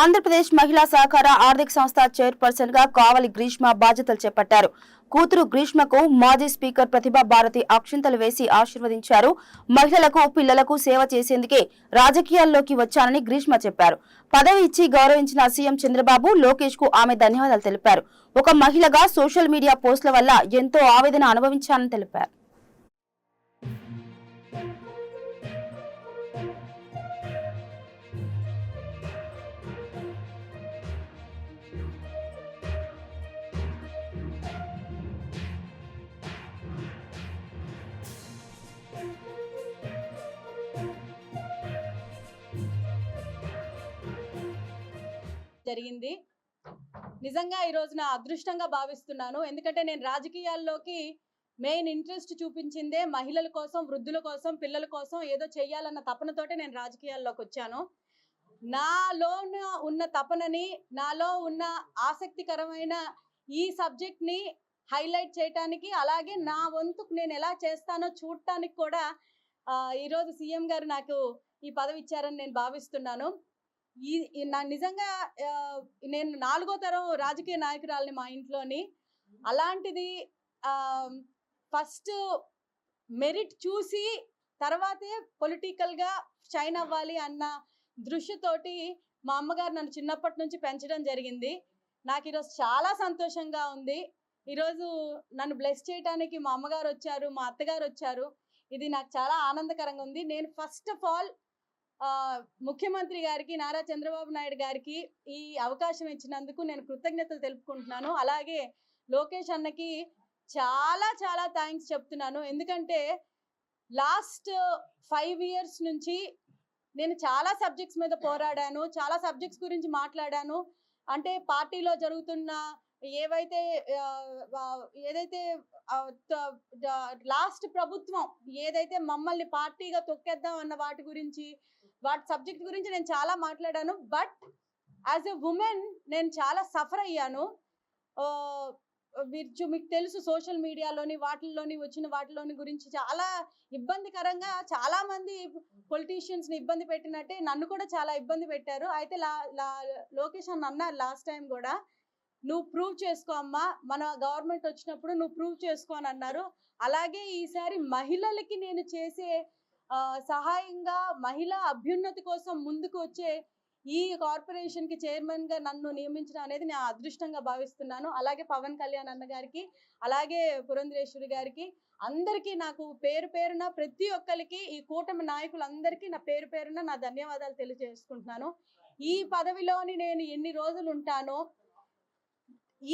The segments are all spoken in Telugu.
ఆంధ్రప్రదేశ్ మహిళా సహకార ఆర్థిక సంస్థ చైర్పర్సన్గా కావలి గ్రీష్మ బాధ్యతలు చేపట్టారు. కూతురు గ్రీష్మకు మాజీ స్పీకర్ ప్రతిభా భారతి అక్షింతలు వేసి ఆశీర్వదించారు. మహిళలకు పిల్లలకు సేవ చేసేందుకే రాజకీయాల్లోకి వచ్చానని గ్రీష్మ చెప్పారు. పదవి ఇచ్చి గౌరవించిన సీఎం చంద్రబాబు లోకేష్కు ఆమె ధన్యవాదాలు తెలిపారు. ఒక మహిళగా సోషల్ మీడియా పోస్టుల వల్ల ఎంతో ఆవేదన అనుభవించానని తెలిపారు. జరిగింది. నిజంగా ఈ రోజు నా అదృష్టంగా భావిస్తున్నాను. ఎందుకంటే నేను రాజకీయాల్లోకి మెయిన్ ఇంట్రెస్ట్ చూపించిందే మహిళల కోసం వృద్ధుల కోసం పిల్లల కోసం ఏదో చేయాలన్న తపనతోటే నేను రాజకీయాల్లోకి వచ్చాను. నాలో ఉన్న తపనని నాలో ఉన్న ఆసక్తికరమైన ఈ సబ్జెక్ట్ని హైలైట్ చేయటానికి అలాగే నా వంతుకు నేను ఎలా చేస్తానో చూడటానికి కూడా ఈరోజు సీఎం గారు నాకు ఈ పదవి ఇచ్చారని నేను భావిస్తున్నాను. ఈ నా నిజంగా నేను నాలుగో తరం రాజకీయ నాయకురాలని మా ఇంట్లోని అలాంటిది ఫస్ట్ మెరిట్ చూసి తర్వాతే పొలిటికల్గా షైన్ అవ్వాలి అన్న దృష్టితోటి మా అమ్మగారు నన్ను చిన్నప్పటి నుంచి పెంచడం జరిగింది. నాకు ఈరోజు చాలా సంతోషంగా ఉంది. ఈరోజు నన్ను బ్లెస్ చేయడానికి మా అమ్మగారు వచ్చారు మా అత్తగారు వచ్చారు. ఇది నాకు చాలా ఆనందకరంగా ఉంది. నేను ఫస్ట్ ఆఫ్ ఆల్ ముఖ్యమంత్రి గారికి నారా చంద్రబాబు నాయుడు గారికి ఈ అవకాశం ఇచ్చినందుకు నేను కృతజ్ఞతలు తెలుపుకుంటున్నాను. అలాగే లోకేష్ అన్నకి చాలా చాలా థ్యాంక్స్ చెప్తున్నాను. ఎందుకంటే లాస్ట్ ఫైవ్ ఇయర్స్ నుంచి నేను చాలా సబ్జెక్ట్స్ మీద పోరాడాను చాలా సబ్జెక్ట్స్ గురించి మాట్లాడాను. అంటే పార్టీలో జరుగుతున్న ఏవైతే ఏదైతే లాస్ట్ ప్రభుత్వం ఏదైతే మమ్మల్ని పార్టీగా తొక్కేద్దాం అన్న వాటి గురించి వాటి సబ్జెక్ట్ గురించి నేను చాలా మాట్లాడాను బట్ యాజ్ ఎ ఉమెన్ నేను చాలా సఫర్ అయ్యాను. మీరు మీకు తెలుసు సోషల్ మీడియాలోని వాటిల్లోని వచ్చిన వాటిలోని గురించి చాలా ఇబ్బందికరంగా చాలా మంది ని ఇబ్బంది పెట్టినట్టే నన్ను కూడా చాలా ఇబ్బంది పెట్టారు. అయితే లా లా- లోకేష్ అన్న అన్నారు లాస్ట్ టైం కూడా నువ్వు ప్రూవ్ చేసుకో అమ్మా మన గవర్నమెంట్ వచ్చినప్పుడు నువ్వు ప్రూవ్ చేసుకో అని అన్నారు. అలాగే ఈసారి మహిళలకి నేను చేసే సహాయంగా మహిళా అభ్యున్నతి కోసం ముందుకు వచ్చే ఈ కార్పొరేషన్కి చైర్మన్గా నన్ను నియమించడం అనేది నేను అదృష్టంగా భావిస్తున్నాను. అలాగే పవన్ కళ్యాణ్ అన్న గారికి అలాగే పురంధరేశ్వరి గారికి అందరికీ నాకు పేరు పేరున ప్రతి ఒక్కరికి ఈ కూటమి నాయకులందరికీ నా పేరు పేరున నా ధన్యవాదాలు తెలియజేసుకుంటున్నాను. ఈ పదవిలోని నేను ఎన్ని రోజులు ఉంటానో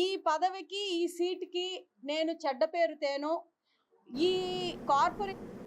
ఈ పదవికి ఈ సీట్కి నేను చెడ్డ పేరుతేను ఈ కార్పొరేట్